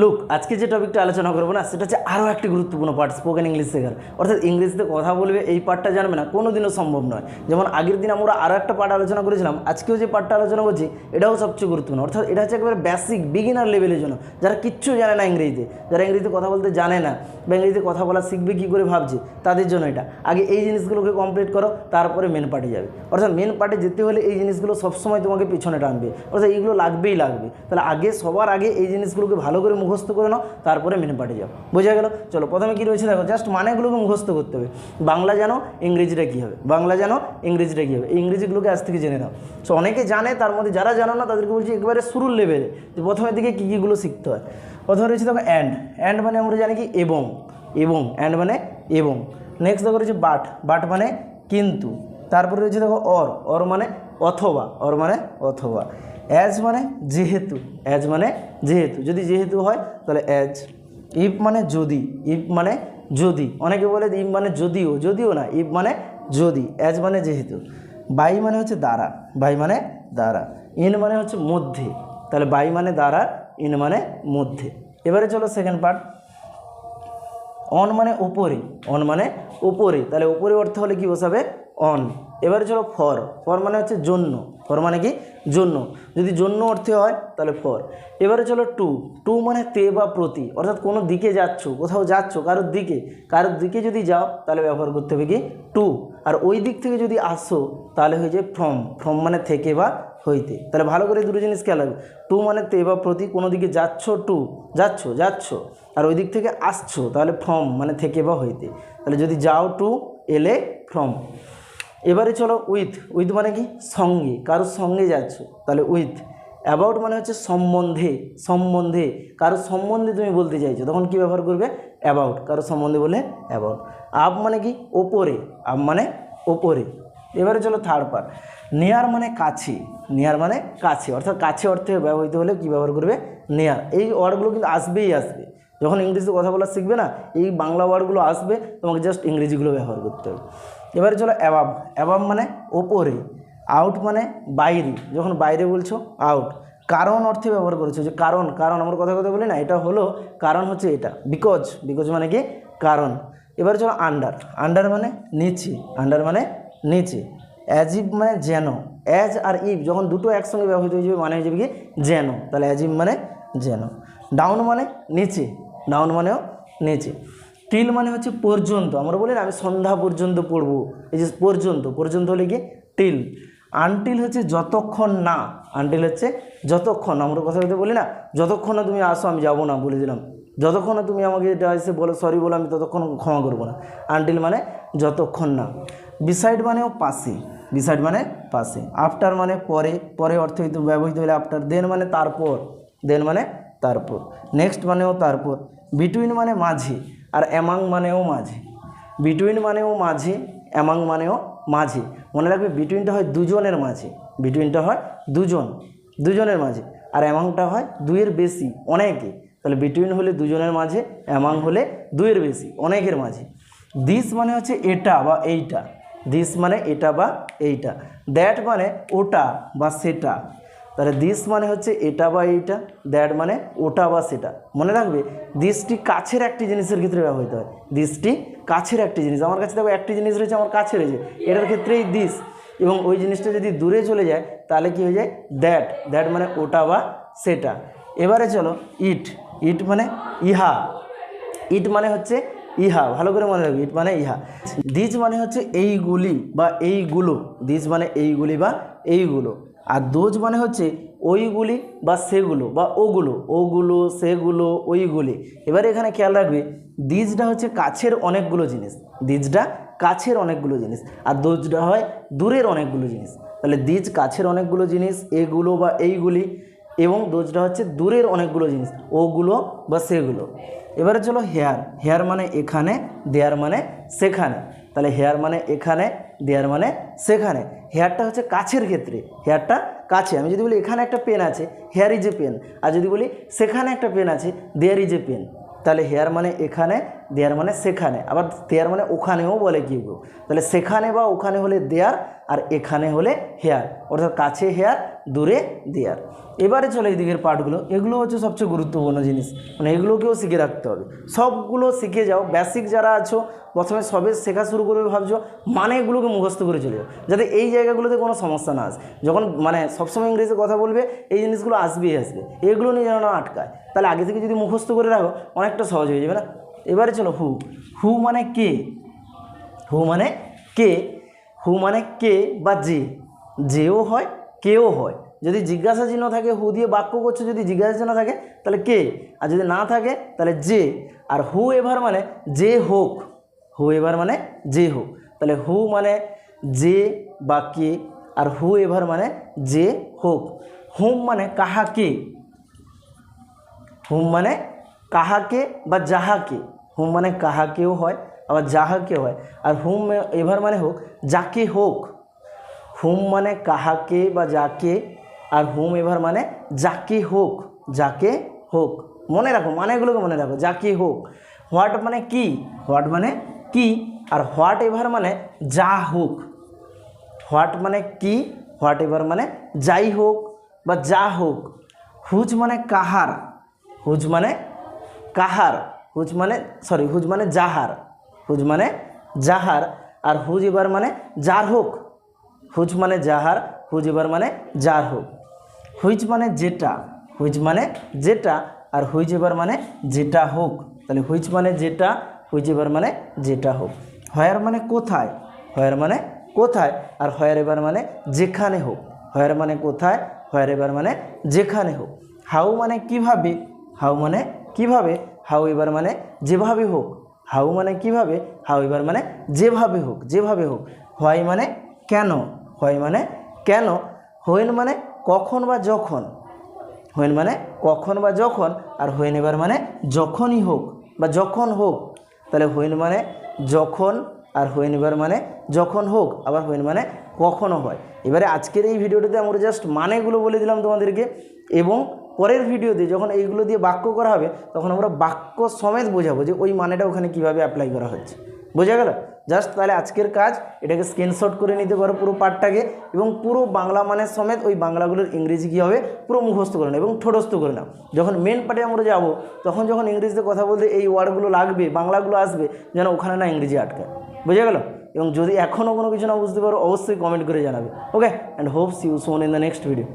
Look আজকে যে টপিকটা আলোচনা করব না, সেটা হচ্ছে আরও একটি গুরুত্বপূর্ণ পার্ট স্পোকেন ইংলিশ শেখার। অর্থাৎ ইংরেজিতে কথা বলবে, এই পার্টটা জানবে না কোনো দিনও সম্ভব নয়। যেমন আগের দিন আমরা আরও একটা পার্ট আলোচনা করেছিলাম, আজকেও যে পার্টটা আলোচনা করছি, এটাও সবচেয়ে গুরুত্বপূর্ণ। অর্থাৎ এটা হচ্ছে একেবারে বেসিক বিগিনার লেভেলের জন্য। যারা কিচ্ছু জানে না ইংরেজিতে, যারা ইংরেজিতে কথা বলতে জানে না, বা ইংরেজিতে কথা বলা শিখবে কী করে ভাবছে, তাদের জন্য এটা। আগে এই জিনিসগুলোকে কমপ্লিট করো, তারপরে মেন পার্টে যাবে। অর্থাৎ মেন পার্টে যেতে হলে এই জিনিসগুলো সবসময় তোমাকে পিছনে টানবে। অর্থাৎ এইগুলো লাগবেই লাগবে। তাহলে আগে, সবার আগে এই জিনিসগুলোকে ভালো করে মুখস্থ করে নাও, তারপরে মেন পার্টে যাও। বোঝা গেল? চলো, প্রথমে কী রয়েছে দেখো জাস্ট মানেগুলোকে মুখস্থ করতে হবে। বাংলা জানো, ইংরেজিটা কী হবে? বাংলা জানো, ইংরেজিটা কী হবে? ইংরেজিগুলোকে আজ থেকে জেনে নাও। সো অনেকে জানে, তার মধ্যে যারা জানো না, তাদেরকে বলছি একবারে শুরুর লেভেলে যে প্রথমের দিকে কী কীগুলো শিখতে হয়। প্রথমে রয়েছে দেখো অ্যান্ড অ্যান্ড মানে আমরা জানি কি? এবং। এবং। অ্যান্ড মানে এবং। নেক্সট দেখো রয়েছে বাট বাট মানে কিন্তু। তারপরে রয়েছে দেখো অর অর মানে অথবা। অর মানে অথবা। অ্যাজ মানে যেহেতু অ্যাজ মানে যেহেতু। যদি যেহেতু হয়, তাহলে অ্যাজ ইফ মানে যদি ইফ মানে যদি। অনেকে বলে ইফ মানে যদিও যদিও না ইফ মানে যদি অ্যাজ মানে যেহেতু। বাই মানে হচ্ছে দ্বারা বাই মানে দ্বারা। ইন মানে হচ্ছে মধ্যে, তাহলে বাই মানে দ্বারা ইন মানে মধ্যে। এবারে চলো সেকেন্ড পার্ট অন মানে উপরে অন মানে উপরে। তাহলে উপরে অর্থ হলে কি বসাবে? অন এবারে চলো ফর ফর মানে হচ্ছে জন্য। ফর মানে কি? জন্য। যদি জন্য অর্থে হয়, তাহলে ফর। এবারে চলো টু। টু মানে তে বা প্রতি। অর্থাৎ কোনো দিকে যাচ্ছ, কোথাও যাচ্ছ, কারোর দিকে। কারোর দিকে যদি যাও, তাহলে ব্যবহার করতে হবে কি? টু। আর ওই দিক থেকে যদি আসো, তাহলে হয়ে যায় ফ্রম। ফ্রম মানে থেকে বা হইতে। তাহলে ভালো করে দুটো জিনিস খেয়াল রাখবে। টু মানে তে বা প্রতি, কোনো দিকে যাচ্ছ, টু। যাচ্ছ যাচ্ছ। আর ওই দিক থেকে আসছো, তাহলে ফ্রম মানে থেকে বা হইতে। তাহলে যদি যাও টু, এলে ফ্রম। এবারে চলো উইথ উইথ মানে কি? সঙ্গে। কারোর সঙ্গে যাচ্ছ, তাহলে উইথ অ্যাবাউট মানে হচ্ছে সম্বন্ধে সম্বন্ধে। কারোর সম্বন্ধে তুমি বলতে চাইছো, তখন কি ব্যবহার করবে? অ্যাবাউট কারোর সম্বন্ধে বলে অ্যাবাউট আপ মানে কি? ওপরে। আপ মানে ওপরে। এবারে চলো থার্ড পার্ট নেয়ার মানে কাছে। নেয়ার মানে কাছে। অর্থাৎ কাছে অর্থে ব্যবহৃত হলে কী ব্যবহার করবে? নেয়ার এই ওয়ার্ডগুলো কিন্তু আসবেই আসবে। যখন ইংরেজিতে কথা বলা শিখবে না, এই বাংলা ওয়ার্ডগুলো আসবে, তোমাকে জাস্ট ইংরেজিগুলো ব্যবহার করতে হবে। এবারে চলো অ্যাবাব অ্যাবাব মানে ওপরে আউট মানে বাইরে। যখন বাইরে বলছো আউট কারণ অর্থে ব্যবহার করেছ যে কারণ কারণ আমার কথা কথা বলি না, এটা হলো কারণ হচ্ছে এটা। বিকজ বিকজ মানে কি? কারণ। এবারে চলো আন্ডার আন্ডার মানে নিচে। আন্ডার মানে নিচে। অ্যাজ ইফ মানে যেন। অ্যাজ আর ইভ যখন দুটো একসঙ্গে ব্যবহৃত হয়ে যাবে মানে হয়ে যাবে কি? যেন। তাহলে অ্যাজ ইফ মানে যেন। ডাউন মানে নিচে। ডাউন মানেও নিচে। টিল মানে হচ্ছে পর্যন্ত। আমরা বলি না, আমি সন্ধ্যা পর্যন্ত পড়ব। এই যে পর্যন্ত পর্যন্ত হলে কি টিল আনটিল হচ্ছে যতক্ষণ না আনটিল হচ্ছে যতক্ষণ, আমরা কথা বলতে বলি না, যতক্ষণ না তুমি আসো, আমি যাব না বলে দিলাম। যতক্ষণ না তুমি আমাকে এটা এসে বলো সরি বলো, আমি ততক্ষণ ক্ষমা করব না। আনটিল মানে যতক্ষণ না। বিসাইড মানেও পাশে বিসাইড মানে পাশে আফটার মানে পরে পরে অর্থহিত ব্যবহৃত হলে আফটার দেন মানে তারপর দেন মানে তারপর। নেক্সট মানেও তারপর। বিটুইন মানে মাঝে। আর অ্যামাং মানেও মাঝে। বিটুইন মানেও মাঝে অ্যামাং মানেও মাঝে। মনে রাখবে বিটুইনটা হয় দুজনের মাঝে। বিটুইনটা হয় দুজন, দুজনের মাঝে। আর অ্যামাংটা হয় দুইয়ের বেশি, অনেকে। তাহলে বিটুইন হলে দুজনের মাঝে অ্যামাং হলে দুইয়ের বেশি, অনেকের মাঝে। দিস মানে হচ্ছে এটা বা এইটা। দিস মানে এটা বা এইটা। দ্যাট মানে ওটা বা সেটা। তাহলে দিস মানে হচ্ছে এটা বা এইটা দ্যাট মানে ওটা বা সেটা। মনে রাখবে দিসটি কাছের একটি জিনিসের ক্ষেত্রে ব্যবহৃত হয়। দিসটি কাছের একটি জিনিস। আমার কাছে দেখো একটি জিনিস রয়েছে, আমার কাছে রয়েছে। এটার ক্ষেত্রেই দিস এবং ওই জিনিসটা যদি দূরে চলে যায়, তাহলে কি হয়ে যায়? দ্যাট দ্যাট মানে ওটা বা সেটা। এবারে চলো ইট ইট মানে ইহা। ইট মানে হচ্ছে ইহা। ভালো করে মনে রাখবে ইট মানে ইহা। দিজ মানে হচ্ছে এইগুলি বা এইগুলো। দিজ মানে এইগুলি বা এইগুলো। আর দোজ মানে হচ্ছে ওইগুলি বা সেগুলো বা ওগুলো ওগুলো, সেগুলো, ওইগুলি। এবারে এখানে খেয়াল রাখবে দিজটা হচ্ছে কাছের অনেকগুলো জিনিস। দিজটা কাছের অনেকগুলো জিনিস আর দোজটা হয় দূরের অনেকগুলো জিনিস। তাহলে দিজ কাছের অনেকগুলো জিনিস, এগুলো বা এইগুলি এবং দোজটা হচ্ছে দূরের অনেকগুলো জিনিস, ওগুলো বা সেগুলো। এবারে চলো হেয়ার হেয়ার মানে এখানে, দেয়ার মানে সেখানে। তাহলে হেয়ার মানে এখানে দেয়ার মানে সেখানে। হেয়ারটা হচ্ছে কাছের ক্ষেত্রে। হেয়ারটা কাছে। আমি যদি বলি এখানে একটা পেন আছে হেয়ার ইজ এ পেন আর যদি বলি সেখানে একটা পেন আছে দেয়ার ইজ এ পেন তাহলে হেয়ার মানে এখানে দেয়ার মানে সেখানে। আবার দেয়ার মানে ওখানেও বলে কেউ তাহলে সেখানে বা ওখানে হলে দেয়ার আর এখানে হলে হেয়ার। অর্থাৎ কাছে হেয়ার, দূরে দেয়ার। এবারে চলে এই দিকের পার্টগুলো এগুলো হচ্ছে সবচেয়ে গুরুত্বপূর্ণ জিনিস। মানে এগুলোকেও শিখে রাখতে হবে। সবগুলো শিখে যাও। বেসিক যারা আছো, প্রথমে সবে শেখা শুরু করবে ভাবছ মানে এগুলোকে মুখস্থ করে চলে যাও। যাতে এই জায়গাগুলোতে কোনো সমস্যা না আসে। যখন মানে সবসময় ইংরেজিতে কথা বলবে, এই জিনিসগুলো আসবেই আসবে। এগুলো নিয়ে যেন না আটকায়। তাহলে আগে থেকে যদি মুখস্থ করে রাখো, অনেকটা সহজ হয়ে যাবে না? এবারে চলো হু। হু মানে কে? হু মানে কে? হু মানে কে বা যে? যেও হয়, কেও হয়। যদি জিজ্ঞাসা চিহ্ন থাকে, হু দিয়ে বাক্য করছ, যদি জিজ্ঞাসা চিহ্ন থাকে, তাহলে কে? আর যদি না থাকে, তাহলে যে। আর হু এভার মানে যে হোক। হু এভার মানে যে হোক। তাহলে হু মানে যে বা কে? আর হু এভার মানে যে হোক। হুম মানে কাহাকে? হুম মানে কাহাকে বা যাহাকে, হুম মানে কাহাকেও হয়, আবার যাহাকেও হয়। আর হুম এভার মানে হোক, যাকে হোক, হুম মানে কাহাকে বা যাকে, আর হুম এভার মানে যাকে হোক যাকে হোক, মনে রাখো, মানেগুলোকে মনে রাখো, যাকে হোক। হোয়াট মানে কি? হোয়াট মানে কি? আর হোয়াট এভার মানে যা হোক। হোয়াট মানে কি? হোয়াট এভার মানে যাই হোক বা যা হোক। হুজ মানে কাহার, হুজ মানে কাহার, হুজ মানে সরি হুজ মানে যাহার হুজ মানে যাহার আর হুজ এবার মানে যার হোক, হুজ মানে যাহার হুজ এবার মানে যার হোক। হুইচ মানে যেটা হুইচ মানে যেটা, আর হুইচ এবার মানে যেটা হোক, তাহলে হুইচ মানে যেটা হুইচ এবার মানে যেটা হোক। হয়ার মানে কোথায়? হয়ার মানে কোথায়? আর হয়ার এবার মানে যেখানে হোক। হয়ার মানে কোথায়? হয়ার এবার মানে যেখানে হোক। হাউ মানে কীভাবে? হাউ মানে কীভাবে হাউ এবার মানে যেভাবে হোক হাউ মানে কীভাবে হাউ এবার মানে যেভাবে হোক যেভাবে হোক হোয়াই মানে কেন হোয়াই মানে কেন হোয়েন মানে কখন বা যখন হোয়েন মানে কখন বা যখন, আর হোয়েন এবার মানে যখনই হোক বা যখন হোক, তাহলে হোয়েন মানে যখন, আর হোয়েন এবার মানে যখন হোক, আবার হোয়েন মানে কখনও হয়। এবারে আজকের এই ভিডিওটাতে আমরা জাস্ট মানেগুলো বলে দিলাম তোমাদেরকে, এবং পরের ভিডিওতে যখন এইগুলো দিয়ে বাক্য করা হবে, তখন আমরা বাক্য সমেত বোঝাবো যে ওই মানেটা ওখানে কীভাবে অ্যাপ্লাই করা হচ্ছে। বোঝা গেল? জাস্ট তাহলে আজকের কাজ, এটাকে স্ক্রিনশট করে নিতে পারো পুরো পার্টটাকে এবং পুরো বাংলা মানের সমেত ওই বাংলাগুলোর ইংরেজি কী হবে, পুরো মুখস্থ করে নাও এবং ঠোঁটস্থ করে নাও। যখন মেন পার্টে আমরা যাব, তখন যখন ইংরেজিতে কথা বলতে এই ওয়ার্ডগুলো লাগবে, বাংলাগুলো আসবে, যেন ওখানে না ইংরেজি আটকায়। বোঝা গেল? এবং যদি এখনও কোনো কিছু না বুঝতে পারো, অবশ্যই কমেন্ট করে জানাবে। Okay and hopes you soon in the next video